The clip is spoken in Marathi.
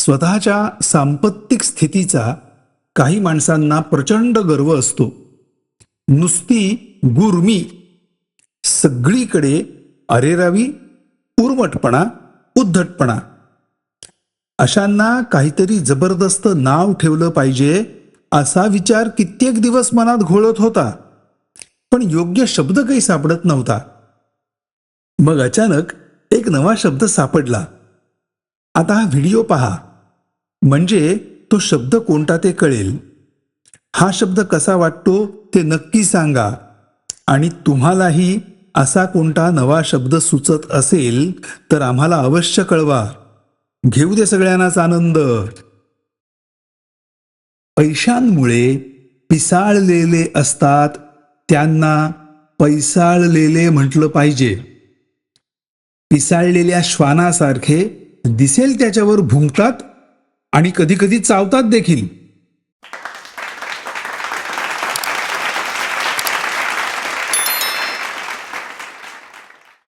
स्वतःच्या सांपत्तिक स्थितीचा काही माणसांना प्रचंड गर्व असतो. नुसती गुरमी सगळीकडे अरेरावी उर्मटपणा उद्धटपणा. अशांना काहीतरी जबरदस्त नाव ठेवलं पाहिजे असा विचार कित्येक दिवस मनात घोळत होता. पण योग्य शब्द काही सापडत नव्हता. मग अचानक एक नवा शब्द सापडला. आता हा व्हिडिओ पहा. म्हणजे तो शब्द कोणता ते कळेल? हा शब्द कसा वाटतो ते नक्की सांगा. आणि तुम्हालाही असा कोणता नवा शब्द सुचत असेल तर आम्हाला अवश्य कळवा. घेऊ दे सगळ्यांनाच आनंद. पैशांमुळे पिसाळलेले असतात त्यांना पैसाळलेले म्हटलं पाहिजे. पिसाळलेल्या श्वानासारखे दिसेल त्याच्यावर भुंकतात आणि कधी कधी चावतात देखील.